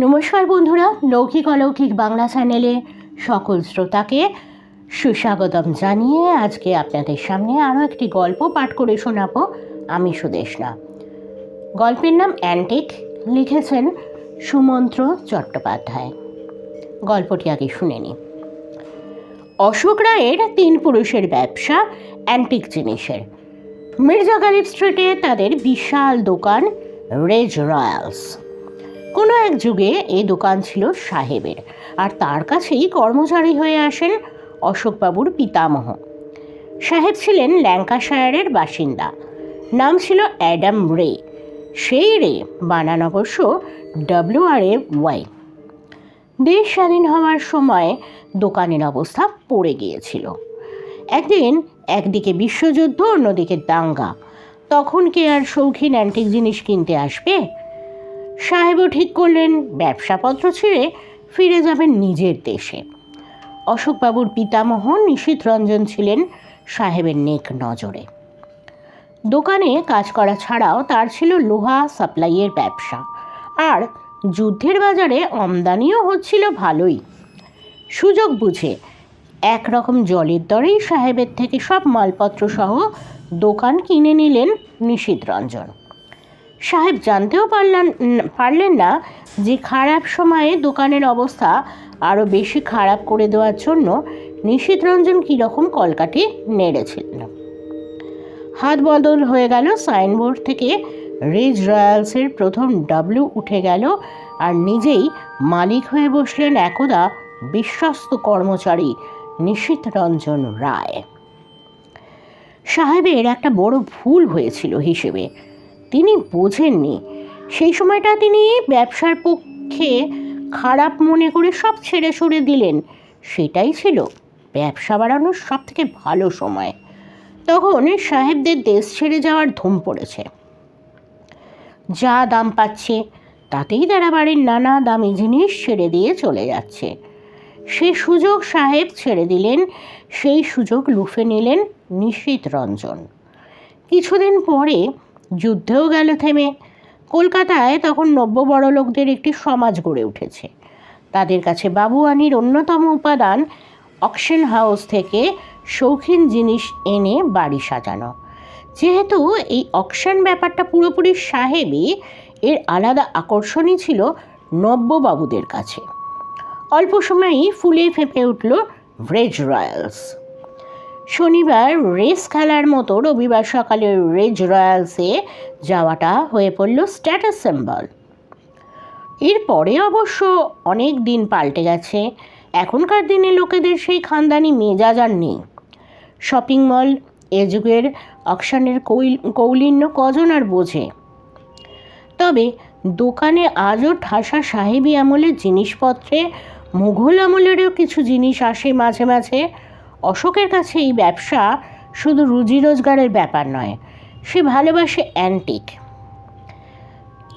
নমস্কার বন্ধুরা, লৌকিক অলৌকিক বাংলা চ্যানেলে সকল শ্রোতাকে সুস্বাগতম জানিয়ে আজকে আপনাদের সামনে আরও একটি গল্প পাঠ করে শোনাবো আমি সুদেশনা। গল্পের নাম অ্যান্টিক, লিখেছেন সুমন্ত্র চট্টোপাধ্যায়। গল্পটি আগে শুনে নিই। অশোক রায়ের তিন পুরুষের ব্যবসা অ্যান্টিক জিনিসের। মির্জা গালিব স্ট্রিটে তাদের বিশাল দোকান রেজ রয়্যালস। কোনো এক যুগে এই দোকান ছিল সাহেবের, আর তার কাছেই কর্মচারী হয়ে আসেন অশোকবাবুর পিতামহ। সাহেব ছিলেন ল্যাঙ্কাশায়ারের বাসিন্দা। নাম ছিল অ্যাডাম রে। সেই রে বানান অবশ্য ডাব্লিউ আর এ ওয়াই। দেশ স্বাধীন হওয়ার সময় দোকানের অবস্থা পড়ে গিয়েছিল। একদিন একদিকে বিশ্বযুদ্ধ, অন্যদিকে দাঙ্গা। তখন কে আর শৌখিন অ্যান্টিক জিনিস কিনতে আসবে? সাহেবও ঠিক করলেন, ব্যবসাপত্র ছেড়ে ফিরে যাবেন নিজের দেশে। অশোকবাবুর পিতামহ নিশীথ রঞ্জন ছিলেন সাহেবের নেক নজরে। দোকানে কাজ করা ছাড়াও তার ছিল লোহা সাপ্লাইয়ের ব্যবসা। আর যুদ্ধের বাজারে আমদানিও হচ্ছিল ভালোই। সুযোগ বুঝে একরকম জলের দরেই সাহেবের থেকে সব মালপত্র সহ দোকান কিনে নিলেন নিশীথ রঞ্জন। সাহেব জানতেও পারলেন পারলেন না যে খারাপ সময়ে দোকানের অবস্থা আরও বেশি খারাপ করে দেওয়ার জন্য নিশীথ রঞ্জন কীরকম কলকাঠি নেড়েছিলেন হাত বদল হয়ে গেল সাইনবোর্ড থেকে। রিজ রয়্যালসের প্রথম ডাব্লু উঠে গেল আর নিজেই মালিক হয়ে বসলেন একদা বিশ্বস্ত কর্মচারী নিশীথ রঞ্জন রায়। সাহেবের একটা বড় ভুল হয়েছিল হিসেবে। তিনি বোঝেননি। সেই সময়টা তিনি ব্যবসার পক্ষে খারাপ মনে করে সব ছেড়ে সরে দিলেন। সেটাই ছিল ব্যবসা বাড়ানোর সব থেকে ভালো সময়। তখন সাহেবদের দেশ ছেড়ে যাওয়ার ধুম পড়েছে। যা দাম পাচ্ছে, তাতেই তারা বাড়ির নানা দামি জিনিস ছেড়ে দিয়ে চলে যাচ্ছে। সে সুযোগ সাহেব ছেড়ে দিলেন, সেই সুযোগ লুফে নিলেন নিশীথ রঞ্জন। কিছুদিন পরে যুদ্ধেও গেল থেমে। কলকাতায় তখন নব্য বড়লোকদের একটি সমাজ গড়ে উঠেছে। তাদের কাছে বাবুয়ানির অন্যতম উপাদান অকশন হাউস থেকে শৌখিন জিনিস এনে বাড়ি সাজানো। যেহেতু এই অকশন ব্যাপারটা পুরোপুরি সাহেবই এর আলাদা আকর্ষণই ছিল নব্যবাবুদের কাছে। অল্প সময়েই ফুলে ফেঁপে উঠল ভ্রেজ রয়্যালস শনিবার রেস খেলার মতো রবিবার সকালে রেজ রয়্যালসে যাওয়াটা হয়ে পড়ল স্ট্যাটাস সিম্বল। এরপরে অবশ্য অনেক দিন পাল্টে গেছে। এখনকার দিনে লোকেদের সেই খানদানি মেজাজ আর নেই। শপিং মল, এ যুগের অকশানের কৌলিন্য কজন আর বোঝে? তবে দোকানে আজও ঠাসা সাহেবী আমলের জিনিসপত্রে, মুঘল আমলেরও কিছু জিনিস আসে মাঝে মাঝে। অশোকের কাছে এই ব্যবসা শুধু রুজি রোজগারের ব্যাপার নয়, সে ভালোবাসে অ্যান্টিক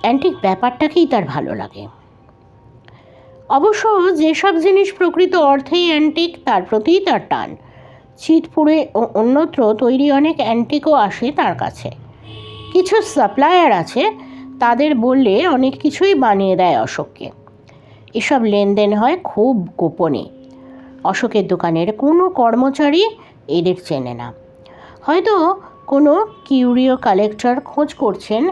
অ্যান্টিক ব্যাপারটাকেই তার ভালো লাগে। অবশ্য যেসব জিনিস প্রকৃত অর্থেই অ্যান্টিক তার প্রতিই তার টান। চিতপুরে ও অন্যত্র তৈরি অনেক অ্যান্টিকও আসে তার কাছে। কিছু সাপ্লায়ার আছে, তাদের বললে অনেক কিছুই বানিয়ে দেয় অশোককে। এসব লেনদেন হয় খুব গোপনে। অশোকের দোকানের কোনো কর্মচারী এদের চেনে না। হয়তো কোনো কিউরিও কালেক্টর খোঁজ করছেন,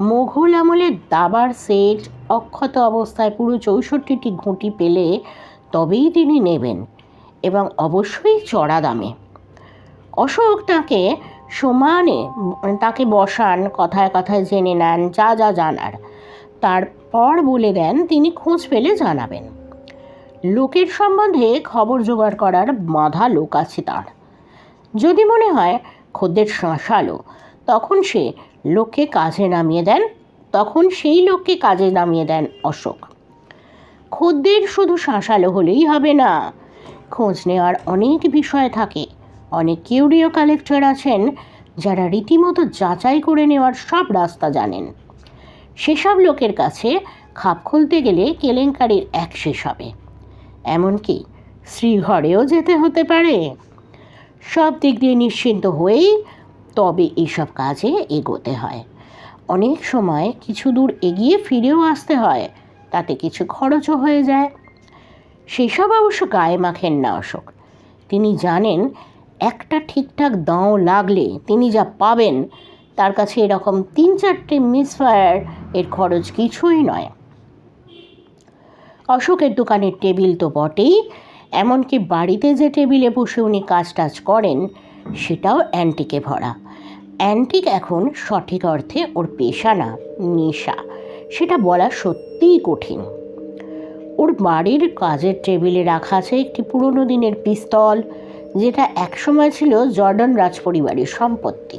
মোঘল আমলের দাবার সেট, অক্ষত অবস্থায় পুরো চৌষট্টিটি ঘুঁটি পেলে তবেই তিনি নেবেন এবং অবশ্যই চড়া দামে। অশোক তাকে সমানে, তাকে বসান, কথায় কথায় জেনে নেন, যা যা জানার। তারপর বলে দেন, তিনি খোঁজ পেলে জানাবেন। লোকের সম্বন্ধে খবর জোগাড় করার বাঁধা লোক আছে তার। যদি মনে হয় খদ্দের শাঁসালো, তখন সে লোককে কাজে নামিয়ে দেন, তখন সেই লোককে কাজে নামিয়ে দেন অশোক। খদ্দের শুধু শাঁসালো হলেই হবে না, খোঁজ নেওয়ার অনেক বিষয় থাকে। অনেক কিউরিও কালেক্টর আছেন, যারা রীতিমতো যাচাই করে নেওয়ার সব রাস্তা জানেন। সেসব লোকের কাছে খাপ খুলতে গেলে কেলেঙ্কারির এক শেষ হবে। এমনকি শ্রীঘরেও যেতে হতে পারে। সব দিক দিয়ে নিশ্চিন্ত হয়েই তবে এইসব কাজে এগোতে হয়। অনেক সময় কিছু দূর এগিয়ে ফিরেও আসতে হয়, তাতে কিছু খরচও হয়ে যায়। সেসব অবশ্য গায়ে মাখেন না অশোক। তিনি জানেন, একটা ঠিকঠাক দাঁও লাগলে তিনি যা পাবেন, তার কাছে এরকম তিন চারটে মিসফায়ার এর খরচ কিছুই নয়। অশোকের দোকানের টেবিল তো বটেই, এমনকি বাড়িতে যে টেবিলে বসে উনি কাজ টাজ করেন, সেটাও অ্যান্টিকে ভরা। অ্যান্টিক এখন সঠিক অর্থে ওর পেশা না, নেশা। সেটা বলা সত্যিই কঠিন। ওর বাড়ির কাজের টেবিলে রাখা আছে একটি পুরনো দিনের পিস্তল, যেটা একসময় ছিল জর্ডন রাজপরিবারের সম্পত্তি।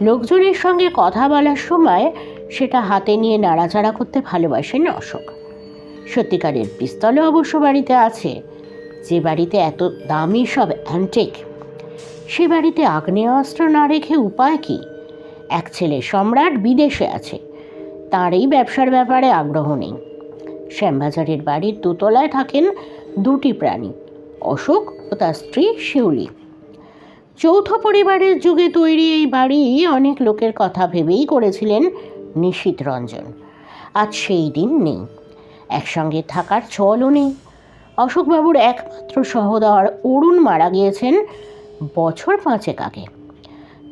লোকজনের সঙ্গে কথা বলার সময় সেটা হাতে নিয়ে নাড়াচাড়া করতে ভালোবাসেন অশোক। সত্যিকারের পিস্তলও অবশ্য বাড়িতে আছে। যে বাড়িতে এত দামি সব অ্যান্টিক সে বাড়িতে আগ্নেয়াস্ত্র না রেখে উপায় কি? এক ছেলে সম্রাট বিদেশে আছে তার এই ব্যবসার ব্যাপারে আগ্রহ নেই। শ্যামবাজারের বাড়ির দোতলায় থাকেন দুটি প্রাণী, অশোক ও তার স্ত্রী শিউলি। যৌথ পরিবারের যুগে তৈরি এই বাড়ি অনেক লোকের কথা ভেবেই করেছিলেন নিশীত রঞ্জন। আজ সেই দিন নেই। একসঙ্গে থাকার চলও নেই। অশোকবাবুর একমাত্র সহদর অরুণ মারা গিয়েছেন বছর পাঁচেক আগে।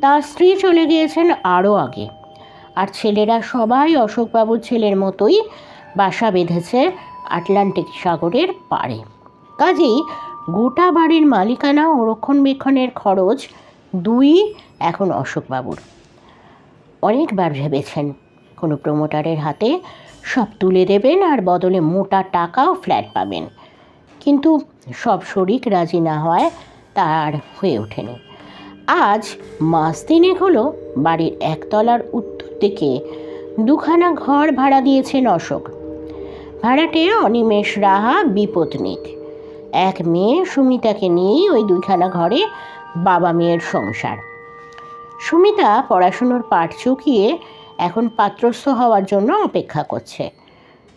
তার স্ত্রী চলে গিয়েছেন আরও আগে। আর ছেলেরা সবাই অশোকবাবুর ছেলের মতোই বাসা বেঁধেছে আটলান্টিক সাগরের পাড়ে। কাজেই গোটা বাড়ির মালিকানা ও রক্ষণবেক্ষণের খরচ দুই এখন অশোকবাবুর। অনেকবার ভেবেছেন কোনো প্রমোটারের হাতে সব তুলে দেবেন আর বদলে মোটা টাকাও ফ্ল্যাট পাবেন। কিন্তু সব শরিক রাজি না হয় তার হয়ে ওঠেনি আজ মাস তিনেক হলো বাড়ির একতলার উত্তর দিকে দুখানা ঘর ভাড়া দিয়েছেন অশোক। ভাড়াটে অনিমেষ রাহা বিপত্নিক এক মেয়ে সুমিতাকে নিয়েই ওই দুইখানা ঘরে বাবা মেয়ের সংসার। সুমিতা পড়াশুনোর পাঠ চুকিয়ে এখন পাত্রস্থ হওয়ার জন্য অপেক্ষা করছে।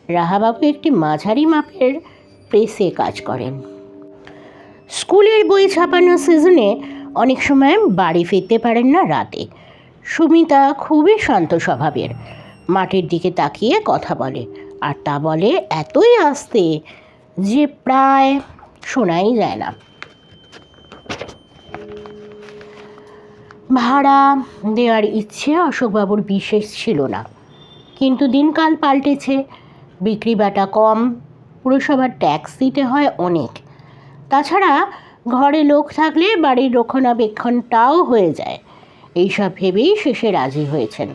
রাহাবাবু একটি মাঝারি মাপের প্রেসে কাজ করেন। স্কুলের বই ছাপানো সিজনে অনেক সময় বাড়ি ফিরতে পারেন না রাতে। সুমিতা খুবই শান্ত স্বভাবের। মাটির দিকে তাকিয়ে কথা বলে আর তা বলে এতই আস্তে যে প্রায় শোনাই যায় না। ভাড়া দেওয়ার ইচ্ছে অশোকবাবুর বিশেষ ছিল না। কিন্তু দিনকাল পাল্টেছে, বিক্রি বাটা কম, পুরসভার ট্যাক্স দিতে হয় অনেক। তাছাড়া ঘরে লোক থাকলে বাড়ির রক্ষণাবেক্ষণটাও হয়ে যায়। এইসব ভেবেই শেষে রাজি হয়েছেন।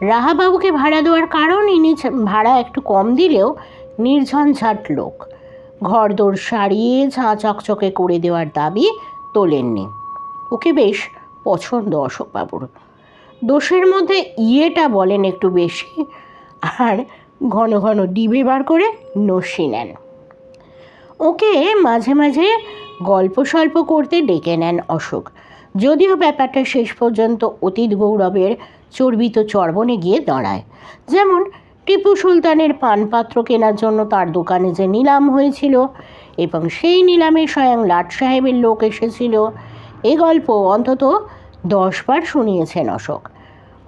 রাহাবাবুকে ভাড়া দেওয়ার কারণ ইনি ভাড়া একটু কম দিলেও নির্ঝঞ্ঝাট লোক। ঘরদোর সারিয়ে ঝাঁ চকচকে করে দেওয়ার দাবি তোলেননি। ওকে বেশ পছন্দ অশোকবাবুর দোষের মধ্যে ইয়েটা বলেন একটু বেশি, আর ঘন ঘন ডিবে বার করে নসি নেন। ওকে মাঝে মাঝে গল্প স্বল্প করতে ডেকে নেন অশোক। যদিও ব্যাপারটা শেষ পর্যন্ত অতীত গৌরবের চর্বিত চর্বণে গিয়ে দাঁড়ায়। যেমন টিপু সুলতানের পানপাত্র কেনার জন্য তার দোকানে যে নিলাম হয়েছিল, এবং সেই নিলামে স্বয়ং লাট সাহেবের লোক এসেছিল এই গল্প অন্তত দশবার শুনিয়েছেন অশোক।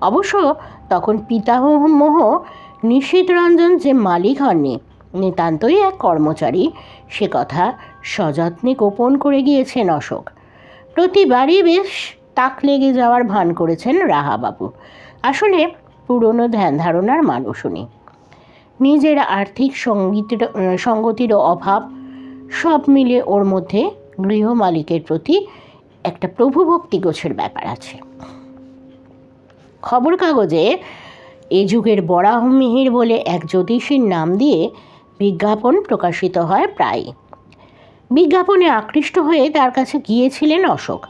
অবশ্য তখন পিতামহ নিশীত রঞ্জন যে মালিক হননি, নিতান্তই এক কর্মচারী, সে কথা সযত্নে গোপন করে গিয়েছেন অশোক। প্রতিবারই বেশ তাক লেগে যাওয়ার ভান করেছেন রাহাবাবু। আসলে পুরনো ধ্যান ধারণার মানুষ উনি। নিজের আর্থিক সঙ্গীতের সঙ্গতিরও অভাব, সব মিলে ওর মধ্যে গৃহ মালিকের প্রতি একটা প্রভুভক্তি গোছের ব্যাপার আছে। খবর কাগজে এ যুগের বরাহমিহির বলে এক জ্যোতিষীর নাম দিয়ে বিজ্ঞাপন প্রকাশিত হয় প্রায় বিজ্ঞাপনে আকৃষ্ট হয়ে তার কাছে গিয়েছিলেন অশোক।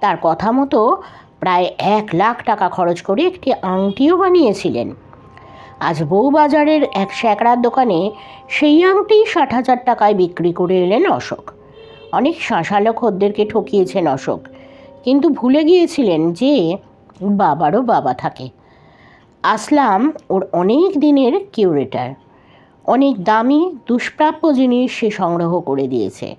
তার কথা মতো প্রায় এক লাখ টাকা খরচ করে একটি আংটিও বানিয়েছিলেন। আজ বউবাজারের এক স্যাকড়ার দোকানে সেই আংটি ষাট হাজার টাকায় বিক্রি করে এলেন অশোক। অনেক শাঁসালো খদ্দেরকে ঠকিয়েছেন অশোক। কিন্তু ভুলে গিয়েছিলেন যে বাবারও বাবা থাকে। আসলাম ওর অনেক দিনের কিউরেটার। অনেক দামি, দুষ্প্রাপ্য জিনিস সে সংগ্রহ করে দিয়েছে।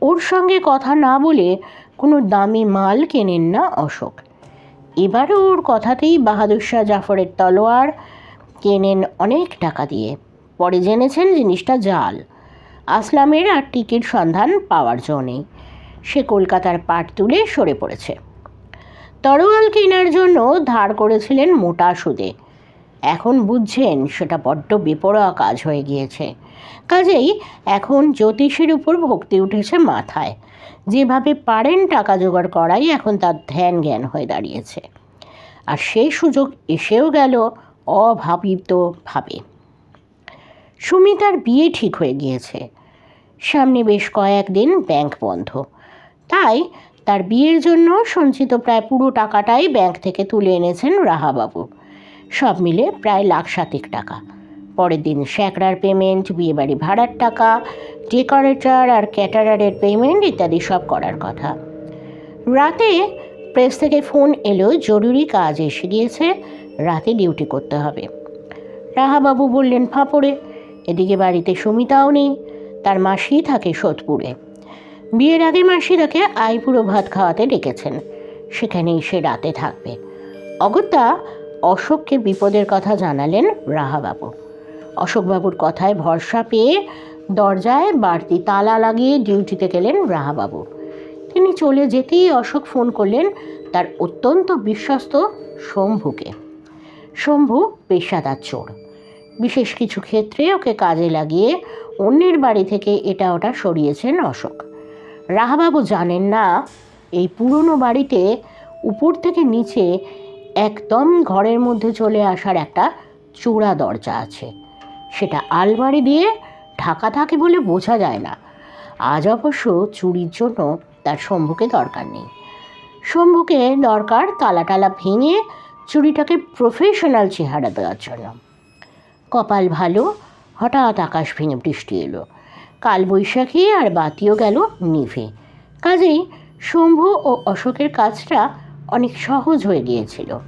ওর সঙ্গে কথা না বলে কোনো দামি মাল কেনেন না অশোক। এবারও ওর কথাতেই বাহাদুর শাহ জাফরের তলোয়ার কেনেন অনেক টাকা দিয়ে। পরে জেনেছেন জিনিসটা জাল। আসলামের আর টিকিট সন্ধান পাওয়ার জন্যে সে কলকাতার পাট তুলে সরে পড়েছে। তরোয়াল কেনার জন্য ধার করেছিলেন মোটা সুদে। এখন বুঝছেন, সেটা বড্ড বেপরোয়া কাজ হয়ে গিয়েছে। কাজেই এখন জ্যোতিষের উপর ভক্তি উঠেছে মাথায়। যেভাবে পারেন টাকা জোগাড় করাই এখন তার ধ্যান জ্ঞান হয়ে দাঁড়িয়েছে। আর সেই সুযোগ এসেও গেল অভাবিতভাবে। সুমিতার বিয়ে ঠিক হয়ে গিয়েছে। সামনে বেশ কয়েকদিন ব্যাংক বন্ধ। তাই তার বিয়ের জন্য সঞ্চিত প্রায় পুরো টাকাটাই ব্যাংক থেকে তুলে এনেছেন রাহাবাবু। সব মিলে প্রায় লাখ সাতেক টাকা। পরের দিন স্যাকরার পেমেন্ট, বিয়েবাড়ি ভাড়ার টাকা, ডেকোরেটর আর ক্যাটারারের পেমেন্ট ইত্যাদি সব করার কথা। রাতে প্রেস থেকে ফোন এলো, জরুরি কাজ এসে গিয়েছে, রাতে ডিউটি করতে হবে। রাহাবাবু বললেন, ফাঁপড়ে। এদিকে বাড়িতে সুমিতাও নেই, তার মাসি থাকে সোদপুরে। বিয়ের আগে মাসি তাকে আইপুরো ভাত খাওয়াতে ডেকেছেন, সেখানেই সে রাতে থাকবে। অগত্যা, অশোককে বিপদের কথা জানালেন রাহাবাবু। অশোকবাবুর কথায় ভরসা পেয়ে দরজায় বাড়তি তালা লাগিয়ে ডিউটিতে গেলেন রাহাবাবু। তিনি চলে যেতেই অশোক ফোন করলেন তার অত্যন্ত বিশ্বস্ত শম্ভুকে। শম্ভু পেশাদার চোর। বিশেষ কিছু ক্ষেত্রে ওকে কাজে লাগিয়ে অন্যের বাড়ি থেকে এটা ওটা সরিয়েছেন অশোক। রাহাবাবু জানেন না, এই পুরনো বাড়িতে উপর থেকে নিচে একদম ঘরের মধ্যে চলে আসার একটা চূড়া দরজা আছে। সেটা আলমারি দিয়ে ঢাকা থাকে বলে বোঝা যায় না। আজ অবশ্য চুরির জন্য তার শম্ভুকে দরকার নেই। শম্ভুকে দরকার তালা টালা ভেঙে চুরিটাকে প্রফেশনাল চেহারা দেওয়ার জন্য। কপাল ভালো, হঠাৎ আকাশ ভেঙে বৃষ্টি এলো। কালবৈশাখী আর বাতিও গেল নিভে। কাজেই শম্ভু ও অশোকের কাজটা অনেক সহজ হয়ে গিয়েছিল।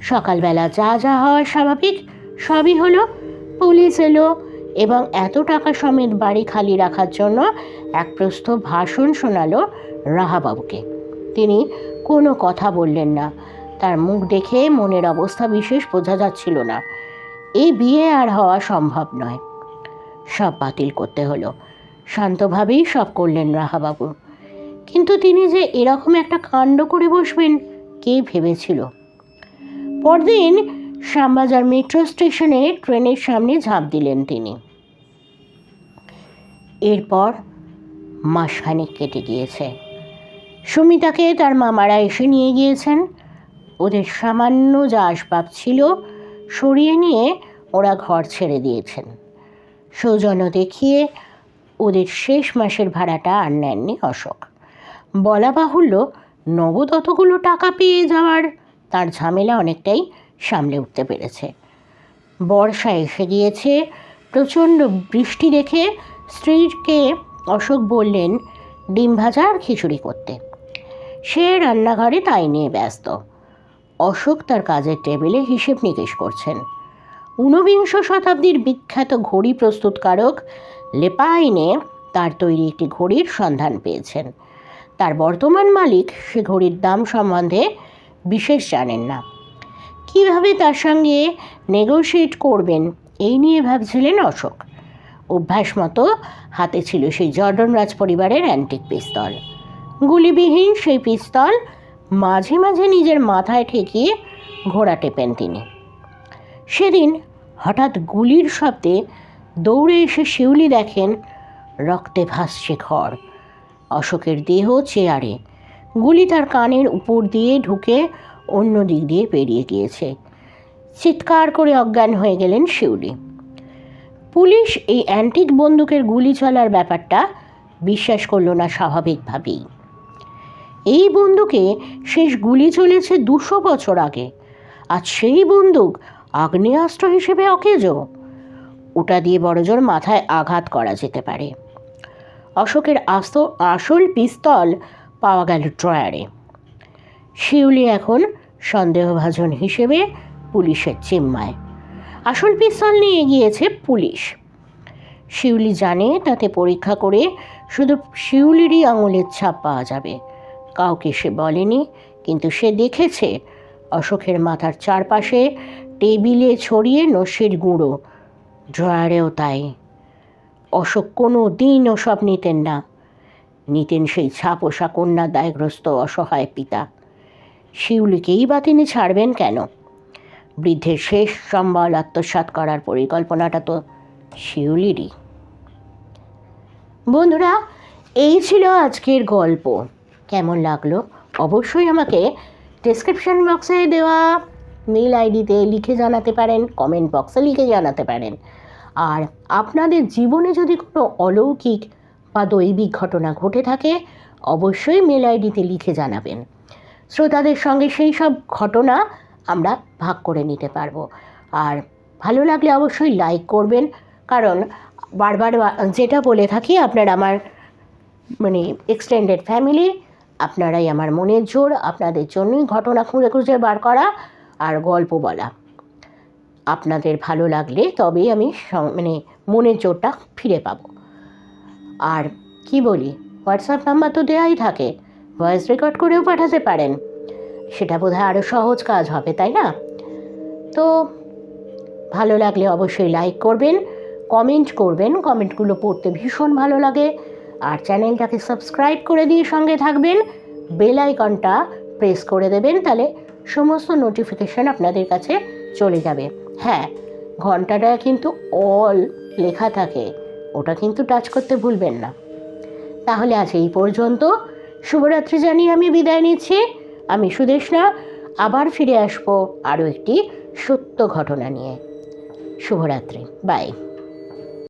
সকালবেলা যা যা হওয়ার স্বাভাবিক, সবই হলো। পুলিশ এলো এবং এত টাকা সমেত বাড়ি খালি রাখার জন্য এক প্রস্থ ভাষণ শোনালো রাহাবাবুকে। তিনি কোনো কথা বললেন না। তার মুখ দেখে মনের অবস্থা বিশেষ বোঝা যাচ্ছিল না। এই বিয়ে আর হওয়া সম্ভব নয়। সব বাতিল করতে হলো। শান্তভাবেই সব করলেন রাহাবাবু। কিন্তু তিনি যে এরকম একটা কাণ্ড করে বসবেন, কে ভেবেছিল? পরদিন শ্যামবাজার মেট্রো স্টেশনে ট্রেনের সামনে ঝাঁপ দিলেন তিনি। এরপর মাসখানেক কেটে গিয়েছে। সুমিতাকে তার মামারা এসে নিয়ে গিয়েছেন। ওদের সামান্য যা আসবাব ছিল সরিয়ে নিয়ে ওরা ঘর ছেড়ে দিয়েছেন। সৌজন্য দেখিয়ে ওদের শেষ মাসের ভাড়াটা আর নেননি অশোক। বলা বাহুল্য নগদ অতগুলো টাকা পেয়ে যাওয়ার তার ঝামেলা অনেকটাই সামলে উঠতে পেরেছে। বর্ষা এসে গিয়েছে, প্রচণ্ড বৃষ্টি দেখে স্ত্রীকে অশোক বললেন, ডিম ভাজা আর খিচুড়ি করতে। সে রান্নাঘরে তাই নিয়ে ব্যস্ত। অশোক তার কাজের টেবিলে হিসেব নিকেশ করছেন। ঊনবিংশ শতাব্দীর বিখ্যাত ঘড়ি প্রস্তুতকারক লেপাইনে তার তৈরি একটি ঘড়ির সন্ধান পেয়েছেন। তার বর্তমান মালিক সে ঘড়ির দাম সম্বন্ধে বিশেষ জানেন না। কীভাবে তার সঙ্গে নেগোশিয়েট করবেন এই নিয়ে ভাবছিলেন অশোক। অভ্যাস মতো হাতে ছিল সেই জর্ডন রাজ পরিবারের অ্যান্টিক পিস্তল। গুলিবিহীন সেই পিস্তল মাঝে মাঝে নিজের মাথায় ঠেকিয়ে ঘোড়া টেপেন তিনি। সেদিন হঠাৎ গুলির শব্দে দৌড়ে এসে শিউলি দেখেন রক্তে ভাসছে ঘর অশোকের দেহ চেয়ারে, গুলি তার কানের উপর দিয়ে ঢুকে অন্য দিক দিয়ে পেরিয়ে গিয়েছে। চিৎকার করে অজ্ঞান হয়ে গেলেন শিউলি। পুলিশ এই অ্যান্টিক বন্দুকের গুলি চলার ব্যাপারটা বিশ্বাস করল না স্বাভাবিকভাবেই। এই বন্দুকে শেষ গুলি চলেছে দুশো বছর আগে। আর সেই বন্দুক আগ্নেয়াস্ত্র হিসেবে অকেজো। ওটা দিয়ে বড়জোর মাথায় আঘাত করা যেতে পারে। অশোকের আস্ত আসল পিস্তল পাওয়া গেল ড্রয়ারে। শিউলি এখন সন্দেহভাজন হিসেবে পুলিশের চিম্মায় আসল পিস্তল নিয়ে গিয়েছে পুলিশ। শিউলি জানে তাতে পরীক্ষা করে শুধু শিউলিরই আঙুলের ছাপ পাওয়া যাবে। কাউকে সে বলেনি, কিন্তু সে দেখেছে অশোকের মাথার চারপাশে টেবিলে ছড়িয়ে নস্যের গুঁড়ো। ড্রয়ারেও তাই। অশোক কোনো দিন ওসব নিতেন না। নিতেন সেই ছাপোষা কন্যা দায়গ্রস্ত অসহায় পিতা। শিউলিকেই বা তিনি ছাড়বেন কেন? বৃদ্ধের শেষ সম্বল আত্মসাৎ করার পরিকল্পনাটা তো শিউলিরই। বন্ধুরা, এই ছিল আজকের গল্প। কেমন লাগল? অবশ্যই আমাকে ডেসক্রিপশন বক্সে দেওয়া মেল আইডিতে লিখে জানাতে পারেন কমেন্ট বক্সে লিখে জানাতে পারেন। আর আপনাদের জীবনে যদি কোনো অলৌকিক বা দৈবিক ঘটনা ঘটে থাকে, অবশ্যই মেল আইডিতে লিখে জানাবেন। শ্রোতাদের সঙ্গে সেই সব ঘটনা আমরা ভাগ করে নিতে পারব। আর ভালো লাগলে অবশ্যই লাইক করবেন, কারণ বারবার যেটা বলে থাকি, আপনার আমার মানে এক্সটেন্ডেড ফ্যামিলি আপনারাই আমার মনের জোর, আপনাদের জন্যই ঘটনা খুঁজে খুঁজে বার করা আর গল্প বলা। আপনাদের ভালো লাগলে তবেই আমি মানে মনের জোরটা ফিরে পাবো। আর কি বলি হোয়াটসঅ্যাপ নাম্বার তো দেওয়াই থাকে ভয়েস রেকর্ড করেও পাঠাতে পারেন। সেটা বোধহয় আরও সহজ কাজ হবে, তাই না? তো ভালো লাগলে অবশ্যই লাইক করবেন কমেন্ট করবেন কমেন্টগুলো পড়তে ভীষণ ভালো লাগে। আর চ্যানেলটাকে সাবস্ক্রাইব করে দিয়ে সঙ্গে থাকবেন, বেল আইকনটা প্রেস করে দেবেন, তাহলে সমস্ত নোটিফিকেশান আপনাদের কাছে চলে যাবে। হ্যাঁ ঘন্টাটা কিন্তু অল লেখা থাকে, ওটা কিন্তু টাচ করতে ভুলবেন না। তাহলে আজ এই পর্যন্ত। শুভরাত্রি জানিয়ে আমি বিদায় নিচ্ছি। আমি সুদেশনা আবার ফিরে আসব আরও একটি সত্য ঘটনা নিয়ে। শুভরাত্রি বাই